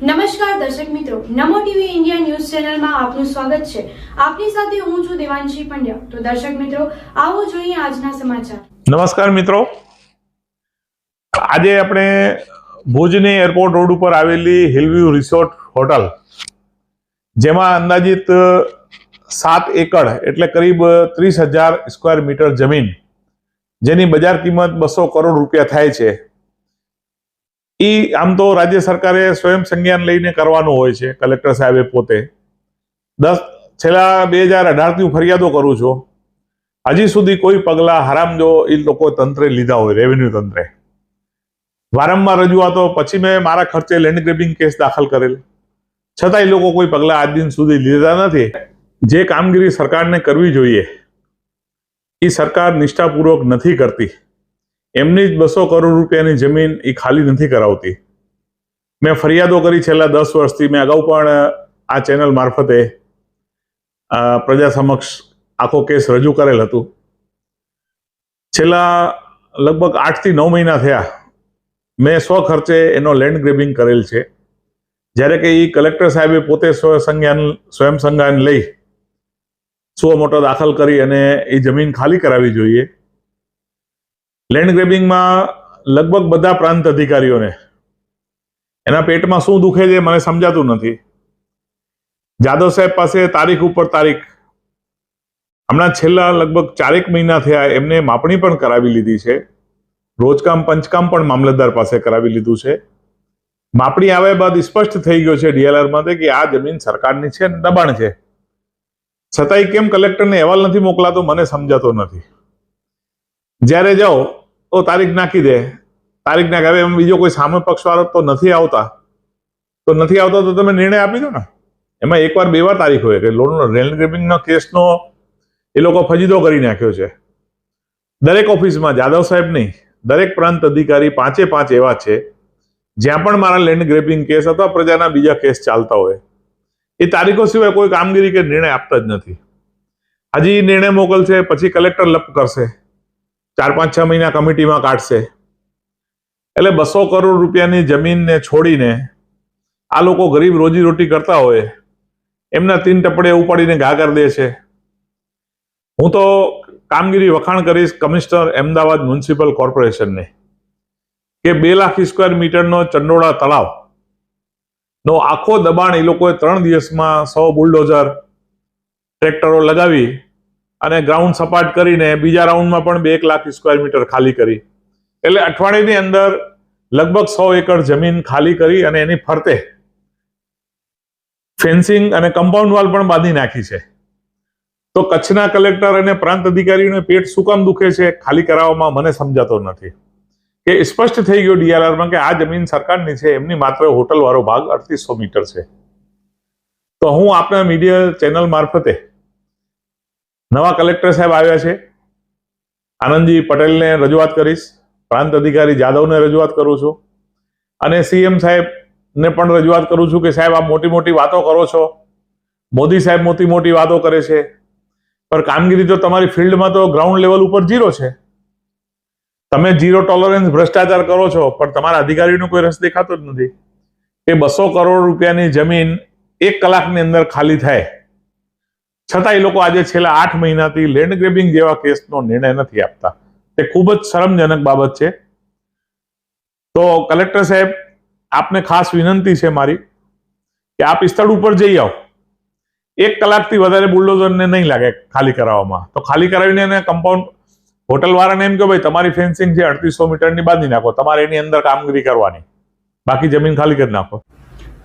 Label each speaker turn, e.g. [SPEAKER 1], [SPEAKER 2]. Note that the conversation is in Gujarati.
[SPEAKER 1] નમસ્કાર દર્શક મિત્રો, નમો ટીવી ઇન્ડિયા ન્યૂઝ ચેનલમાં આપનું સ્વાગત છે. આપની સાથે હું છું દેવાંશી પંડ્યા. તો દર્શક મિત્રો, આવો જોઈએ આજના સમાચાર.
[SPEAKER 2] નમસ્કાર મિત્રો. આજે આપણે ભુજની એરપોર્ટ રોડ ઉપર આવેલી હિલવ્યુ રિસોર્ટ હોટલ જેમાં અંદાજિત સાત એકડ, એટલે કરીબ ત્રીસ હજાર સ્ક્વેર મીટર જમીન, જેની બજાર કિંમત બસો કરોડ રૂપિયા થાય છે. એ આમ તો રાજ્ય સરકારે સ્વયં સંજ્ઞાન લઈને કરવાનું હોય છે, કલેક્ટર સાહેબે પોતે. દસ, છેલ્લા બે હજાર અઢારથી ફરિયાદો કરું છું. હજી સુધી કોઈ પગલા હરામજો એ લોકો તંત્રે લીધા હોય રેવન્યુ તંત્રે. વારંવાર રજૂઆતો, પછી મેં મારા ખર્ચે લેન્ડ ગ્રેબિંગ કેસ દાખલ કરેલ. છતાં એ લોકો કોઈ પગલાં આજ દિન સુધી લીધા નથી. જે કામગીરી સરકારને કરવી જોઈએ, એ સરકાર નિષ્ઠાપૂર્વક નથી કરતી. એમની જ બસો કરોડ રૂપિયાની જમીન એ ખાલી નથી કરાવતી. મેં ફરિયાદો કરી છેલ્લા દસ વર્ષથી. મેં અગાઉ પણ આ ચેનલ મારફતે પ્રજા સમક્ષ આખો કેસ રજૂ કરેલ હતું. છેલ્લા લગભગ આઠથી નવ મહિના થયા. મેં સ્વ ખર્ચે એનો લેન્ડ ગ્રેબિંગ કરેલ છે. જ્યારે કે એ કલેક્ટર સાહેબે પોતે સ્વ સંજ્ઞાન સ્વયં સંજ્ઞાન લઈ સુઓ મોટો દાખલ કરી અને એ જમીન ખાલી કરાવી જોઈએ. લેન્ડ ગ્રેબિંગમાં લગભગ બધા પ્રાંત અધિકારીઓને. એના પેટમાં શું દુખે છે મને સમજાતું નથી. જાદવ સાહેબ પાસે તારીખ ઉપર તારીખ. હમણાં છેલ્લા લગભગ ચારેક મહિના થયા એમને માપણી પણ કરાવી લીધી છે. રોજકામ પંચકામ પણ મામલતદાર પાસે કરાવી લીધું છે. માપણી આવ્યા બાદ સ્પષ્ટ થઈ ગયો છે ડીએલઆરમાં કે આ જમીન સરકારની છે દબાણ છે. છતાંય કેમ કલેક્ટરને અહેવાલ નથી મોકલાતો મને સમજાતો નથી. જ્યારે જાઓ, તો તારીખ નાખી દે. તારીખ નાખે હવે એમ બીજો કોઈ સામે પક્ષવાળો તો નથી આવતા. તો નથી આવતા તો તમે નિર્ણય આપી દો ને. એમાં એકવાર બે વાર તારીખ હોય. કે લોન રેલ ગ્રેપિંગનો કેસનો એ લોકો ફજીદો કરી નાખ્યો છે. દરેક ઓફિસમાં જાદવ સાહેબ નહીં. દરેક પ્રાંત અધિકારી પાંચે પાંચ એવા છે. જ્યાં પણ મારા લેન્ડ ગ્રેપિંગ કેસ અથવા પ્રજાના બીજા કેસ ચાલતા હોય. એ તારીખો સિવાય કોઈ કામગીરી કે નિર્ણય આપતા જ નથી. હજી નિર્ણય મોકલશે, પછી કલેક્ટર લપ કરશે. ચાર પાંચ છ મહિના કમિટીમાં કાઢશે. એટલે બસો કરોડ રૂપિયાની જમીનને છોડીને આ લોકો ગરીબ રોજીરોટી કરતા હોય, એમના તીન ટપડે ઉપાડીને ઘા કરી દે છે. હું તો કામગીરી વખાણ કરીશ કમિશનર અમદાવાદ મ્યુનિસિપલ કોર્પોરેશનને કે બે લાખ સ્ક્વેર મીટરનો ચંડોળા તળાવ નો આખો દબાણ એ લોકોએ ત્રણ દિવસમાં સો બુલડોઝર ટ્રેક્ટરો લગાવી અને ગ્રાઉન્ડ સપાટ કરીને બીજા રાઉન્ડમાં પણ બે એક લાખ સ્ક્વેર મીટર ખાલી કરી. એટલે અઠવાડિયાની અંદર લગભગ સો એકર જમીન ખાલી કરી અને એની ફરતે ફેન્સિંગ અને કમ્પાઉન્ડ વાલ પણ બાંધી નાખી છે. તો કચ્છના કલેક્ટર અને પ્રાંત અધિકારીને પેટ શું કામ દુખે છે ખાલી કરાવવામાં મને સમજાતો નથી. કે સ્પષ્ટ થઈ ગયું ડીઆરઆરમાં કે આ જમીન સરકારની છે, એમની માત્ર હોટલ વાળો ભાગ અડતીસો મીટર છે. તો હું આપના મીડિયા ચેનલ મારફતે નવા કલેક્ટર સાહેબ આવ્યા છે. આનંદજી પટેલને રજૂઆત કરીશ. પ્રાંત અધિકારી જાદવને રજૂઆત કરું છું. અને સીએમ સાહેબને પણ રજૂઆત કરું છું કે સાહેબ આ મોટી મોટી વાતો કરો છો. મોદી સાહેબ મોટી મોટી વાતો કરે છે. પણ કામગીરી તો તમારી ફિલ્ડમાં તો ગ્રાઉન્ડ લેવલ ઉપર ઝીરો છે. તમે ઝીરો ટોલરન્સ ભ્રષ્ટાચાર કરો છો, પણ તમારા અધિકારીનો કોઈ રસ દેખાતો જ નથી. કે બસો કરોડ રૂપિયાની જમીન એક કલાકની અંદર ખાલી થાય. છતાં એ લોકો આજે છેલ્લા આઠ મહિનાથી લેન્ડ ગ્રેબિંગ જેવા કેસનો નિર્ણય નથી આપતા. તે ખૂબ જ શરમજનક બાબત છે. તો કલેક્ટર સાહેબ, આપને ખાસ વિનંતી છે મારી કે આપ સ્થળ ઉપર જઈ આવો. એક કલાકથી વધારે બુલડોઝરને નહીં લાગે ખાલી કરાવવામાં. તો ખાલી કરાવીને એને કમ્પાઉન્ડ હોટલ વાળાને એમ કે ભાઈ, તમારી ફેન્સિંગ છે, અડતીસો મીટરની બાંધી નાખો. તમારે એની અંદર કામગીરી કરવાની. બાકી જમીન ખાલી કરી નાખો.